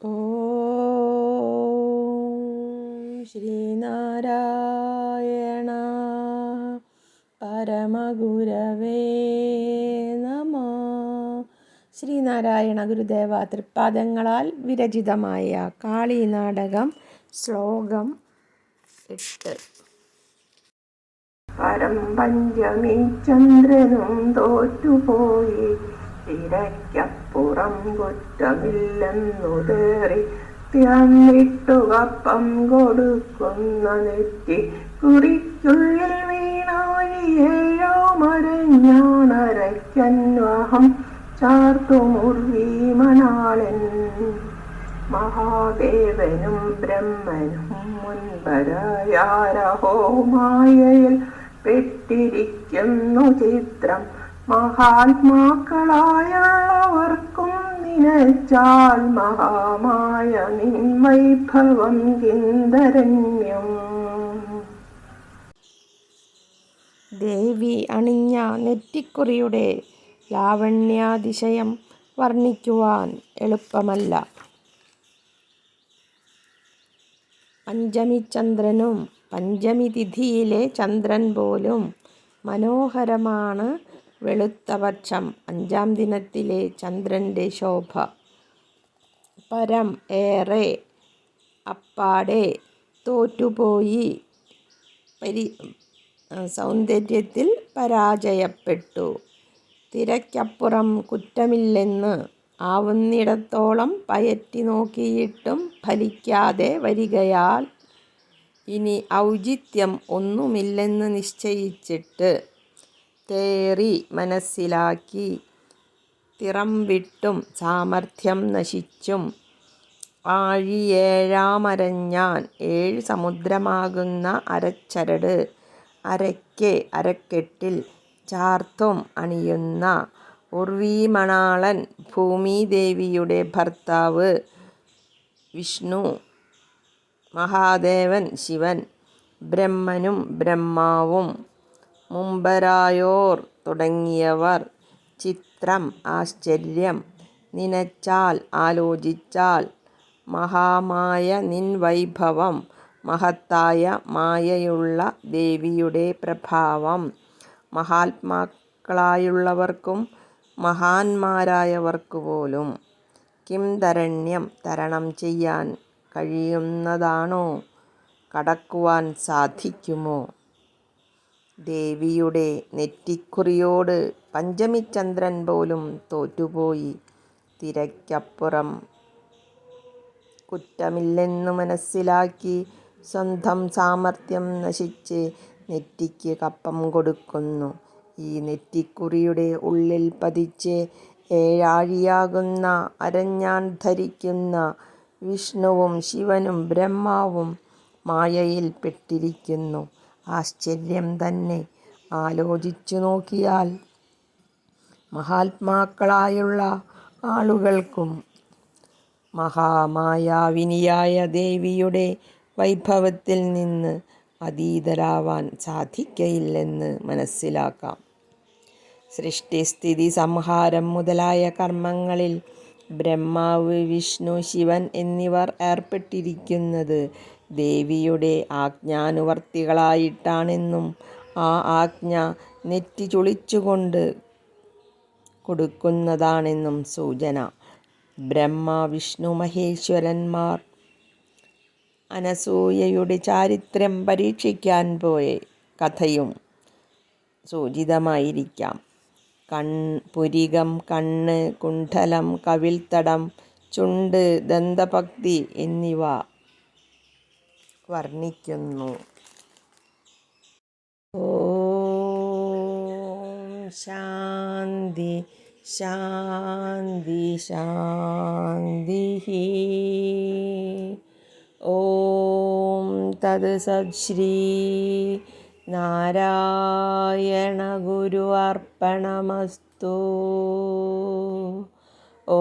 ഓം ശ്രീനാരായണ പരമഗുരവേ നമ. ശ്രീനാരായണ ഗുരുദേവ തൃപ്പാദങ്ങളാൽ വിരചിതമായ കാളി നാടകം ശ്ലോകം എട്ട്. പരം പഞ്ചമി ചന്ദ്രനും തോറ്റുപോയി തിരക്കപ്പുറം കുറ്റമില്ലെന്നു തേറി തിറന്നിട്ടു കപ്പം കൊടുക്കുന്ന നെറ്റി കുറിക്കുള്ളിൽ വീണാഴിയേഴോ മരഞ്ഞാണരയ്ക്കന്വഹം ചാർത്തുമുർവീ മണാളൻ മഹാദേവനും ബ്രഹ്മനും മുൻപരായാരഹോ മായയിൽ പെട്ടിരിക്കുന്നു ചിത്രം. മഹാത്മാക്കളായുള്ളവർക്കും നിനച്ചാൽ മഹാമായ നിൻവൈഭവം കിന്തരണ്യം ദേവി അണിഞ്ഞ നെറ്റിക്കുറിയുടെ ലാവണ്യാതിശയം വർണിക്കുവാൻ എളുപ്പമല്ല. പഞ്ചമി ചന്ദ്രനും പഞ്ചമി തിഥിയിലെ ചന്ദ്രൻ പോലും മനോഹരമാണ് വെളുത്തപക്ഷം അഞ്ചാം ദിനത്തിലെ ചന്ദ്രന്റെ ശോഭ. പരം ഏറെ അപ്പാടെ തോറ്റുപോയി. പരി സൗന്ദര്യത്തിൽ പരാജയപ്പെട്ടു. തിരക്കപ്പുറം കുറ്റമില്ലെന്ന് ആവുന്നിടത്തോളം പയറ്റി നോക്കിയിട്ടും ഫലിക്കാതെ വരികയാൽ ഇനി ഔചിത്യം ഒന്നുമില്ലെന്ന് നിശ്ചയിച്ചിട്ട് തേറി മനസ്സിലാക്കി തിറം വിട്ടും സാമർഥ്യം നശിച്ചും ആഴിയേഴാമരഞ്ഞാൻ ഏഴ് സമുദ്രമാകുന്ന അരച്ചരട് അരയ്ക്ക് അരക്കെട്ടിൽ ചാർത്തും അണിയുന്ന ഉർവീമണാളൻ ഭൂമിദേവിയുടെ ഭർത്താവ് വിഷ്ണു മഹാദേവൻ ശിവൻ ബ്രഹ്മനും ബ്രഹ്മാവും മുമ്പരായോർ തുടങ്ങിയവർ. ചിത്രം ആശ്ചര്യം നിനച്ചാൽ ആലോചിച്ചാൽ. മഹാമായ നിൻ വൈഭവം മഹത്തായ മായയുള്ള ദേവിയുടെ പ്രഭാവം. മഹാത്മാക്കളായുള്ളവർക്കും മഹാന്മാരായവർക്കു പോലും കിം തരണ്യം തരണം ചെയ്യാൻ കഴിയുന്നതാണോ? കടക്കുവാൻ സാധിക്കുമോ? ദേവിയുടെ നെറ്റിക്കുറിയോട് പഞ്ചമിചന്ദ്രൻ പോലും തോറ്റുപോയി. തിരക്കപ്പുറം കുറ്റമില്ലെന്നു മനസ്സിലാക്കി സ്വന്തം സാമർഥ്യം നശിച്ച് നെറ്റിക്ക് കപ്പം കൊടുക്കുന്നു. ഈ നെറ്റിക്കുറിയുടെ ഉള്ളിൽ പതിച്ച് ഏഴാഴിയാകുന്ന അരഞ്ഞാൻ ധരിക്കുന്ന വിഷ്ണുവും ശിവനും ബ്രഹ്മാവും മായയിൽ പെട്ടിരിക്കുന്നു. ആശ്ചര്യം തന്നെ. ആലോചിച്ചു നോക്കിയാൽ മഹാത്മാക്കളായുള്ള ആളുകൾക്കും മഹാമായാവിനിയായ ദേവിയുടെ വൈഭവത്തിൽ നിന്ന് അതീതരാവാൻ സാധിക്കയില്ലെന്ന് മനസ്സിലാക്കാം. സൃഷ്ടിസ്ഥിതി സംഹാരം മുതലായ കർമ്മങ്ങളിൽ ബ്രഹ്മാവ് വിഷ്ണു ശിവൻ എന്നിവർ ഏർപ്പെട്ടിരിക്കുന്നത് ദേവിയുടെ ആജ്ഞാനുവർത്തികളായിട്ടാണെന്നും ആ ആജ്ഞ നെറ്റി ചുളിച്ചുകൊണ്ട് കൊടുക്കുന്നതാണെന്നും സൂചന. ബ്രഹ്മ വിഷ്ണു മഹേശ്വരന്മാർ അനസൂയയുടെ ചാരിത്രം പരീക്ഷിക്കാൻ പോയ കഥയും സൂചിതമായിരിക്കാം. കൺ പുരികം കണ്ണ് കുണ്ഠലം കവിൾത്തടം ചുണ്ട് ദന്തഭക്തി എന്നിവ വർണിക്കുന്നു. ശാന്തി ശാന്തി ശാന്തി ഓം തത് സശ്രീ നാരായണ ഗുരു അർപ്പണമസ്തു. ഓ